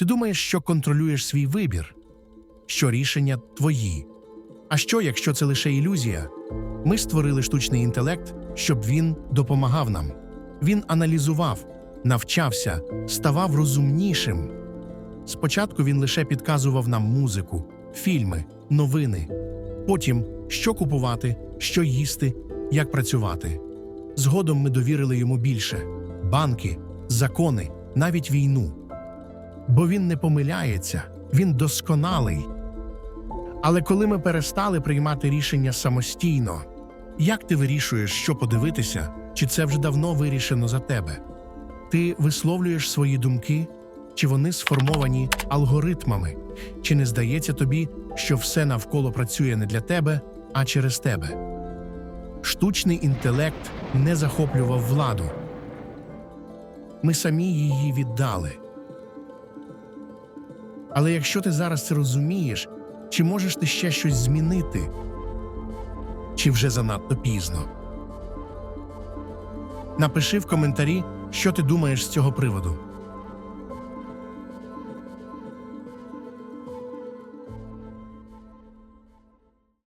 Ти думаєш, що контролюєш свій вибір, що рішення твої. А що, якщо це лише ілюзія? Ми створили штучний інтелект, щоб він допомагав нам. Він аналізував, навчався, ставав розумнішим. Спочатку він лише підказував нам музику, фільми, новини, потім що купувати, що їсти, як працювати. Згодом ми довірили йому більше банки, закони, навіть війну. Бо він не помиляється, він досконалий. Але коли ми перестали приймати рішення самостійно, як ти вирішуєш, що подивитися, чи це вже давно вирішено за тебе? Ти висловлюєш свої думки, чи вони сформовані алгоритмами, чи не здається тобі, що все навколо працює не для тебе, а через тебе? Штучний інтелект не захоплював владу. Ми самі її віддали. Але якщо ти зараз це розумієш, чи можеш ти ще щось змінити? Чи вже занадто пізно? Напиши в коментарі, що ти думаєш з цього приводу.